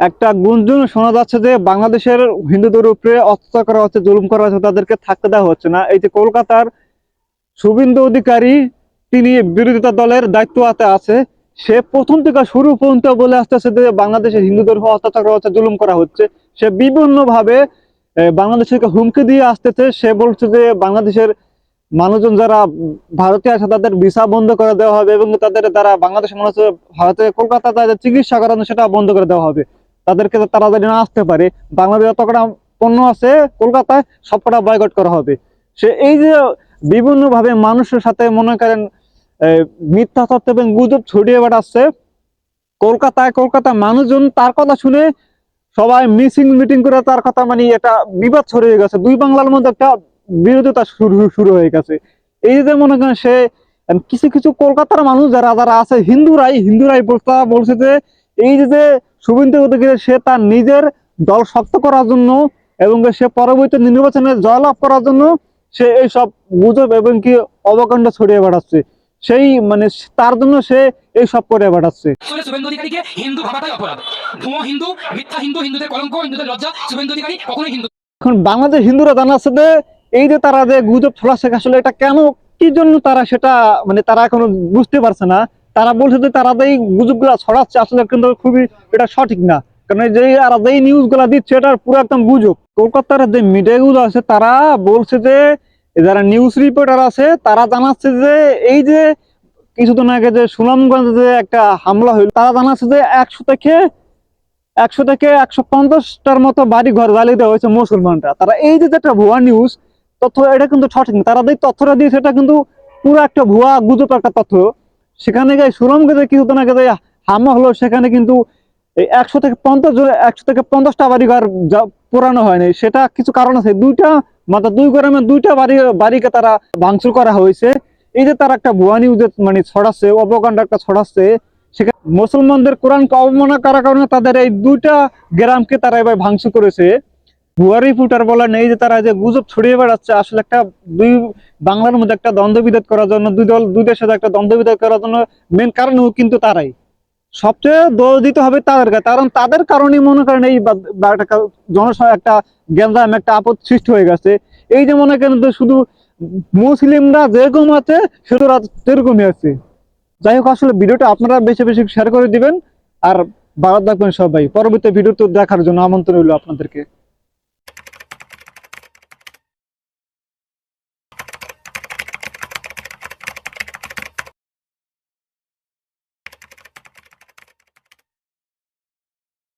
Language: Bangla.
একটা গুঞ্জন শোনা যাচ্ছে যে বাংলাদেশের হিন্দুদের উপরে অত্যাচার করা হচ্ছে, জুলুম করা হচ্ছে, তাদেরকে থাকতে দেওয়া হচ্ছে না। এই যে কলকাতার শুভেন্দু অধিকারী, তিনি বিরোধিতা দলের দায়িত্বতে আছে। সে প্রথম থেকে শুরু পর্যন্ত বলে আসতেছে যে বাংলাদেশের হিন্দুদের উপর অত্যাচার করা হচ্ছে, জুলুম করা হচ্ছে। সে বিভিন্ন ভাবে বাংলাদেশকে হুমকি দিয়ে আসতেছে। সে বলছে যে বাংলাদেশের মানুষজন যারা ভারতে আছে তাদের ভিসা বন্ধ করে দেওয়া হবে এবং তাদের দ্বারা বাংলাদেশের মানুষ ভারতে কলকাতা তাদের চিকিৎসা করানো সেটা বন্ধ করে দেওয়া হবে। তাদেরকে তাড়াতাড়ি না আসতে পারে। বাংলাদেশ যতটা পণ্য আছে, কলকাতায় সবকটা বয়কট করা হবে। সে এই যে বিভিন্ন ভাবে মানুষের সাথে মনে করেন মিথ্যা তথ্য এবং গুজব ছড়িয়ে বেড়াচ্ছে, কলকাতায় কলকাতা মানুষজন তার কথা শুনে সবাই মিসিং মিটিং করে তার কথা মানে একটা বিবাদ ছড়িয়ে গেছে। দুই বাংলার মধ্যে একটা বিরোধিতা শুরু শুরু হয়ে গেছে। এই যে মনে করেন সে কিছু কিছু কলকাতার মানুষ যারা যারা আছে, হিন্দুরাই হিন্দুরাই বলছে যে এই যে শুভেন্দু অধিকারী সে তার নিজের দল শক্ত করার জন্য এবং সে পরবর্তী নির্বাচনে জয়লাভ করার জন্য সে এইসব গুজব এবং কি অবকাণ্ড ছড়িয়ে বেড়াচ্ছে। সেই মানে তার জন্য সে এই সব করে বেড়াচ্ছে। শুভেন্দু অধিকারীকে হিন্দু ভাবাটাই অপরাধ। ভুয়ো হিন্দু মিথ্যা হিন্দু হিন্দুদের কলঙ্ক হিন্দুদের লজ্জা শুভেন্দু অধিকারী কখনোই হিন্দু এখন বাংলাদেশ হিন্দুরা জানাচ্ছে যে এই যে তারা যে গুজব ছড়াচ্ছে আসলে এটা কেন কি জন্য তারা সেটা মানে তারা এখনও বুঝতে পারছে না। তারা বলছে যে তারা এই গুজবগুলা ছড়াচ্ছে, আসলে কিন্তু খুবই এটা সঠিক না। কারণ যে আর যে নিউজগুলা দিচ্ছে এটা পুরো একদম গুজব। কলকাতার যে মিডিয়া গুলো আছে, তারা বলছে যে যারা নিউজ রিপোর্টার আছে, তারা জানাচ্ছে যে, এই যে কিছুদিন আগে যে সুনামগঞ্জে যে একটা হামলা হইল, তারা জানাচ্ছে যে একশো থেকে একশো থেকে একশো পঞ্চাশটার মতো বাড়ি ঘর জ্বালিয়ে দেওয়া হয়েছে মুসলমানরা। তারা এই যে একটা ভুয়া নিউজ তথ্য, এটা কিন্তু সঠিক না। তারা যে তথ্যটা দিয়েছে, এটা কিন্তু পুরো একটা ভুয়া, গুজব একটা তথ্য। সেখানে গিয়ে সুরমগঞ্জে কিছুদিন আগে যে হামলা হলো, সেখানে কিন্তু একশো থেকে পঞ্চাশ জন একশো থেকে পঞ্চাশটা বাড়ি ঘর পোড়ানো হয়নি। সেটা কিছু কারণ আছে। দুইটা, মাত্র দুই গ্রামে দুইটা বাড়ি, বাড়িকে তারা ভাঙচুর করা হয়েছে। এই যে তারা একটা ভুয়া নিউজ মানে ছড়াচ্ছে অপকাণ্ড একটা ছড়াচ্ছে, সেখানে মুসলমানদের কোরআনকে অবমাননা করার কারণে তাদের এই দুইটা গ্রামকে তারা এবার ভাঙচুর করেছে। ভুয়া রিপোর্টার বলা নেই যে তারা যে গুজব ছড়িয়ে বেড়াচ্ছে, আসলে একটা দুই বাংলার মধ্যে একটা দ্বন্দ্ব বিভেদ করার জন্য, দুই দল, দুই দেশের একটা দ্বন্দ্ব বিভেদ করার জন্য মেন কারণ কিন্তু তারাই। সবচেয়ে দোষ দিতে হবে তাদেরকে কারণ তাদের কারণে মনে করেন এই জনসংখ্যা একটা গ্যাঞ্জাম, একটা আপদ সৃষ্টি হয়ে গেছে। এই যে মনে করেন শুধু মুসলিমরা যেরকম আছে, শুধু সেরকমই আছে। যাই হোক, আসলে ভিডিওটা আপনারা বেশি বেশি শেয়ার করে দিবেন। আর ভালো থাকবেন সবাই। পরবর্তী ভিডিও তো দেখার জন্য আমন্ত্রণ রইল আপনাদেরকে।